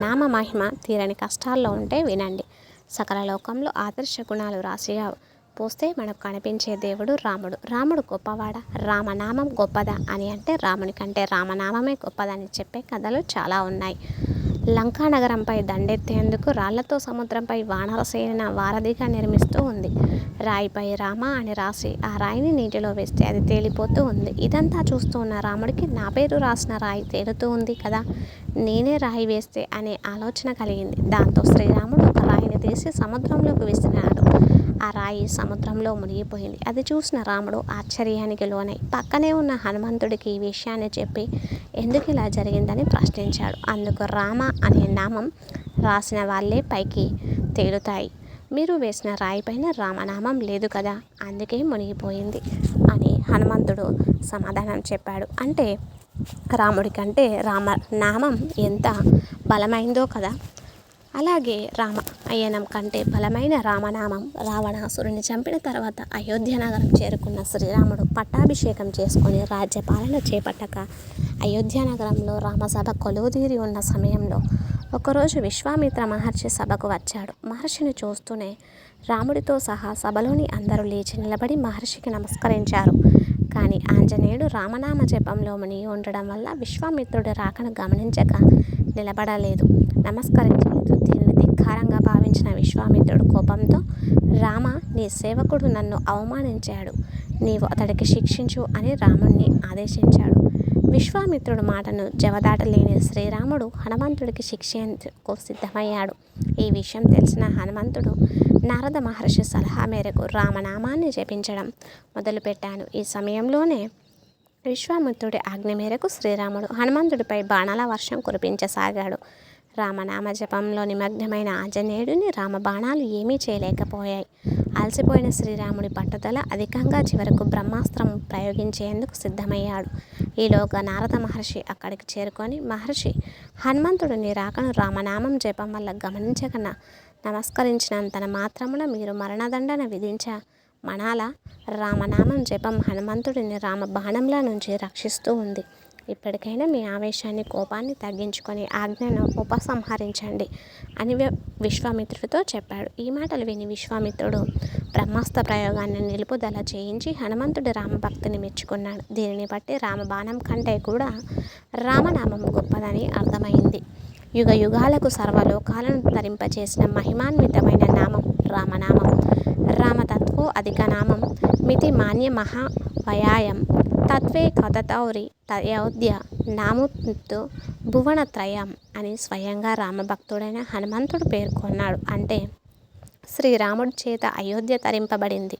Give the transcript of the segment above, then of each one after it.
నామ మహిమ తీరని కష్టాల్లో ఉంటే వినండి. సకల లోకంలో ఆదర్శ గుణాలు రాసిగా పోస్తే మనకు కనిపించే దేవుడు రాముడు. రాముడు గొప్పవాడా. రామనామం గొప్పదా అని అంటే రాముని కంటే రామనామమే గొప్పదని చెప్పే కథలు చాలా ఉన్నాయి. లంకా నగరంపై దండెత్తేందుకు రాళ్ళతో సముద్రంపై వానరసేన వారధిగా నిర్మిస్తూ ఉంది. రాయిపై రామ అని రాసి ఆ రాయిని నీటిలో వేస్తే అది తేలిపోతూ ఉంది. ఇదంతా చూస్తూ ఉన్న రాముడికి నా పేరు రాసిన రాయి తేలుతూ ఉంది కదా. నేనే రాయి వేస్తే అనే ఆలోచన కలిగింది. దాంతో శ్రీరాముడు ఒక రాయిని తీసి సముద్రంలోకి విసిరినాడు ఆ రాయి సముద్రంలో మునిగిపోయింది. అది చూసిన రాముడు ఆశ్చర్యానికి లోనై పక్కనే ఉన్న హనుమంతుడికి ఈ విషయాన్ని చెప్పి ఎందుకు ఇలా జరిగిందని ప్రశ్నించాడు. అందుకు రామ అనే నామం రాసిన వాళ్ళే పైకి తేలుతాయి. మీరు వేసిన రాయి పైన రామనామం లేదు కదా అందుకే మునిగిపోయింది అని హనుమంతుడు సమాధానం చెప్పాడు. అంటే రాముడి కంటే రామ నామం ఎంత బలమైందో కదా అలాగే రామ అయ్యనం కంటే బలమైన రామనామం రావణాసురుని చంపిన తర్వాత అయోధ్య నగరం చేరుకున్న శ్రీరాముడు పట్టాభిషేకం చేసుకొని రాజ్యపాలన చేపట్టక అయోధ్య నగరంలో రామసభ కొలువుదీరి ఉన్న సమయంలో ఒకరోజు విశ్వామిత్ర మహర్షి సభకు వచ్చాడు. మహర్షిని చూస్తూనే రాముడితో సహా సభలోని అందరూ లేచి నిలబడి మహర్షికి నమస్కరించారు. కానీ ఆంజనేయుడు రామనామ జపంలో మునిగి ఉండడం వల్ల విశ్వామిత్రుడు రాకను గమనించక నిలబడలేదు. నమస్కరించలేదు. దీనిని ధిక్కారంగా భావించిన విశ్వామిత్రుడు కోపంతో రామ నీ సేవకుడు నన్ను అవమానించాడు. నీవు అతడికి శిక్షించు అని రాముణ్ణి ఆదేశించాడు. విశ్వామిత్రుడు మాటను జవదాటలేని శ్రీరాముడు హనుమంతుడికి శిక్షకు సిద్ధమయ్యాడు. ఈ విషయం తెలిసిన హనుమంతుడు నారద మహర్షి సలహా మేరకు రామనామాన్ని జపించడం మొదలుపెట్టాను ఈ సమయంలోనే విశ్వామిత్రుడి ఆజ్ఞ మేరకు శ్రీరాముడు హనుమంతుడిపై బాణాల వర్షం కురిపించసాగాడు. రామనామ జపంలో నిమగ్నమైన ఆంజనేయుడిని రామ బాణాలు ఏమీ చేయలేకపోయాయి. అలసిపోయిన శ్రీరాముడి పట్టుదల అధికంగా చివరకు బ్రహ్మాస్త్రం ప్రయోగించేందుకు సిద్ధమయ్యాడు. ఈలోగా నారద మహర్షి అక్కడికి చేరుకొని మహర్షి హనుమంతుడు నీ రాకను రామనామం జపం వల్ల గమనించకన్నా నమస్కరించినంతన మాత్రమున మీరు మరణదండన విధించ మనాల రామనామం జపం హనుమంతుడిని రామ బాణంల నుంచి రక్షిస్తూ ఉంది. ఇప్పటికైనా మీ ఆవేశాన్ని కోపాన్ని తగ్గించుకొని ఆజ్ఞను ఉపసంహరించండి అని విశ్వామిత్రుడితో చెప్పాడు. ఈ మాటలు విని విశ్వామిత్రుడు బ్రహ్మాస్త్ర ప్రయోగాన్ని నిలుపుదల చేయించి హనుమంతుడి రామభక్తిని మెచ్చుకున్నాడు. దీనిని బట్టి రామబాణం కంటే కూడా రామనామం గొప్పదని అర్థమైంది. యుగ యుగాలకు సర్వలోకాలను తరింపచేసిన మహిమాన్వితమైన నామం రామనామం. రామతత్వో అధిక నామం. మితి మాన్య మహావయాయం తత్వే కథతౌరి తయోధ్య నాముత్తు భువనత్రయం అని స్వయంగా రామభక్తుడైన హనుమంతుడు పేర్కొన్నాడు అంటే శ్రీరాముడి చేత అయోధ్య తరింపబడింది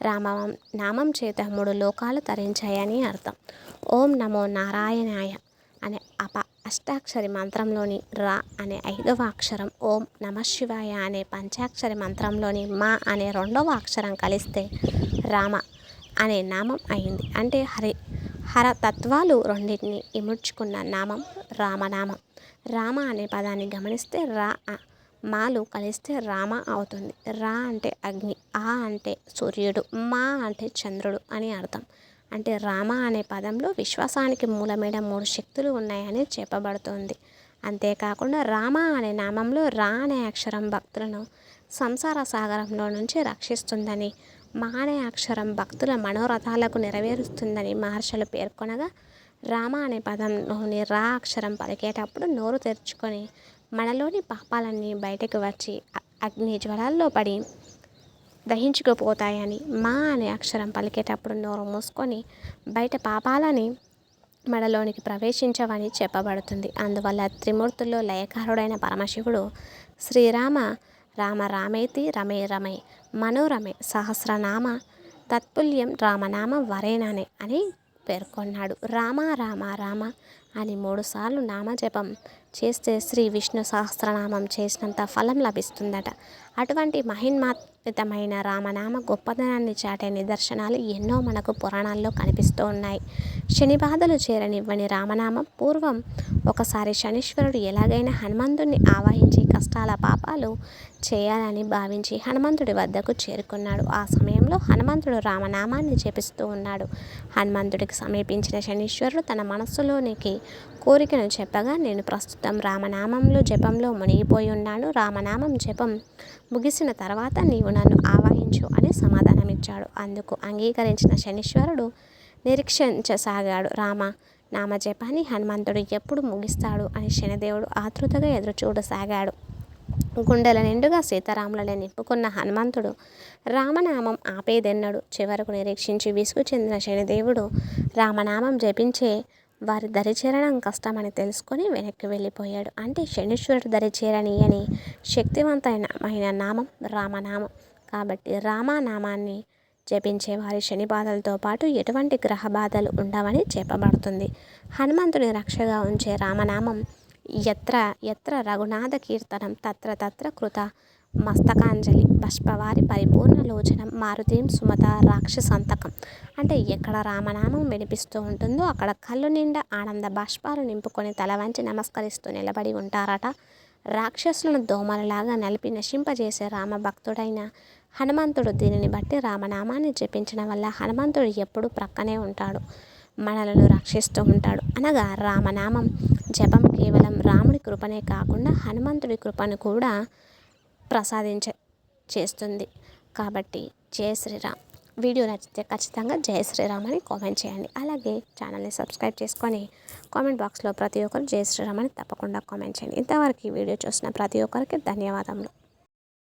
రామ నామం చేత మూడు లోకాలు తరించాయని అర్థం ఓం నమో నారాయణాయ అనే అప అష్టాక్షరి మంత్రంలోని రా అనే ఐదవ అక్షరం ఓం నమ శివాయ అనే పంచాక్షరి మంత్రంలోని మా అనే రెండవ అక్షరం కలిస్తే రామ అనే నామం అయింది. అంటే హరి హర తత్వాలు రెండింటిని ఇముడ్చుకున్న నామం రామనామం. రామ అనే పదాన్ని గమనిస్తే రా మాలు కలిస్తే రామ అవుతుంది. రా అంటే అగ్ని ఆ అంటే సూర్యుడు మా అంటే చంద్రుడు అని అర్థం. అంటే రామ అనే పదంలో విశ్వాసానికి మూలమైన మూడు శక్తులు ఉన్నాయని చెప్పబడుతుంది. అంతేకాకుండా రామ అనే నామంలో రా అనే అక్షరం భక్తులను సంసార సాగరంలో నుంచి రక్షిస్తుందని మా అనే అక్షరం భక్తుల మనోరథాలకు నెరవేరుస్తుందని మహర్షులు పేర్కొనగా రామ అనే పదంలోని రా అక్షరం పలికేటప్పుడు నోరు తెరుచుకొని మనలోని పాపాలన్నీ బయటకు వచ్చి అగ్ని జ్వరాల్లో పడి దహించుకుపోతాయని మా అనే అక్షరం పలికేటప్పుడు నోరు మూసుకొని బయట పాపాలని మనలోనికి ప్రవేశించవని చెప్పబడుతుంది. అందువల్ల త్రిమూర్తుల్లో లయకారుడైన పరమశివుడు శ్రీరామ రామ రామేతి రమే రమే మనోరమే సహస్రనామ తత్పుల్యం రామనామ వరేననే అని పేర్కొన్నాడు. రామ రామ రామ అని మూడుసార్లు నామజపం. చేస్తే శ్రీ విష్ణు సహస్రనామం చేసినంత ఫలం లభిస్తుందట. అటువంటి మహిన్మాతమైన రామనామ గొప్పదనాన్ని చాటే నిదర్శనాలు ఎన్నో మనకు పురాణాల్లో కనిపిస్తూ ఉన్నాయి. శని బాధలు చేరనివ్వని రామనామం పూర్వం ఒకసారి శనీశ్వరుడు ఎలాగైనా హనుమంతుడిని ఆవాహించి కష్టాల పాపాలు చేయాలని భావించి హనుమంతుడి వద్దకు చేరుకున్నాడు. ఆ సమయంలో హనుమంతుడు రామనామాన్ని జపిస్తూ ఉన్నాడు. హనుమంతుడికి సమీపించిన శనీశ్వరుడు తన మనస్సులోనికి కోరికను చెప్పగా నేను ప్రస్తుతం రామనామంలో జపంలో మునిగిపోయి ఉన్నాను రామనామం జపం ముగిసిన తర్వాత నీవు నన్ను ఆవాహించు అని సమాధానమిచ్చాడు. అందుకు అంగీకరించిన శనీశ్వరుడు నిరీక్షించసాగాడు. రామ నామ జపాన్ని హనుమంతుడు ఎప్పుడు ముగిస్తాడు అని శనిదేవుడు ఆతృతగా ఎదురు చూడసాగాడు గుండెల నిండుగా సీతారాములని నింపుకున్న హనుమంతుడు రామనామం ఆపేదెన్నడు. చివరకు నిరీక్షించి విసుగు చెందిన శనిదేవుడు రామనామం జపించే వారి దరి చేరడం కష్టమని తెలుసుకొని వెనక్కి వెళ్ళిపోయాడు. అంటే శనీశ్వరుడు దరి చేరనీయని శక్తివంతమైన నామం రామనామం. కాబట్టి రామనామాన్ని జపించే వారి శని బాధలతో పాటు ఎటువంటి గ్రహ బాధలు ఉండవని చెప్పబడుతుంది. హనుమంతుని రక్షగా ఉంచే రామనామం ఎత్ర ఎత్ర రఘునాథ కీర్తనం తత్ర తత్ర కృత మస్తకాంజలి పుష్పవారి పరిపూర్ణ లోచనం మారుతీం సుమత రాక్షసంతకం అంటే ఎక్కడ రామనామం వినిపిస్తూ ఉంటుందో అక్కడ కళ్ళు నిండా ఆనంద బాష్పాలు నింపుకొని తల వంచి నమస్కరిస్తూ నిలబడి ఉంటారట. రాక్షసులను దోమలలాగా నలిపి నశింపజేసే రామ భక్తుడైన హనుమంతుడు దీనిని బట్టి రామనామాన్ని జపించడం వల్ల హనుమంతుడు ఎప్పుడూ ప్రక్కనే ఉంటాడు. మనలను రక్షిస్తూ ఉంటాడు. అనగా రామనామం జపం కేవలం రాముడి కృపనే కాకుండా హనుమంతుడి కృపను కూడా ప్రసాదించ చేస్తుంది. కాబట్టి జయ శ్రీరామ్. వీడియో నచ్చితే ఖచ్చితంగా జయ శ్రీరామ్ అని కామెంట్ చేయండి. అలాగే ఛానల్ని సబ్స్క్రైబ్ చేసుకొని కామెంట్ బాక్స్లో ప్రతి ఒక్కరు జయ శ్రీరామ్ అని తప్పకుండా కామెంట్ చేయండి. ఇంతవరకు ఈ వీడియో చూసిన ప్రతి ఒక్కరికి ధన్యవాదములు.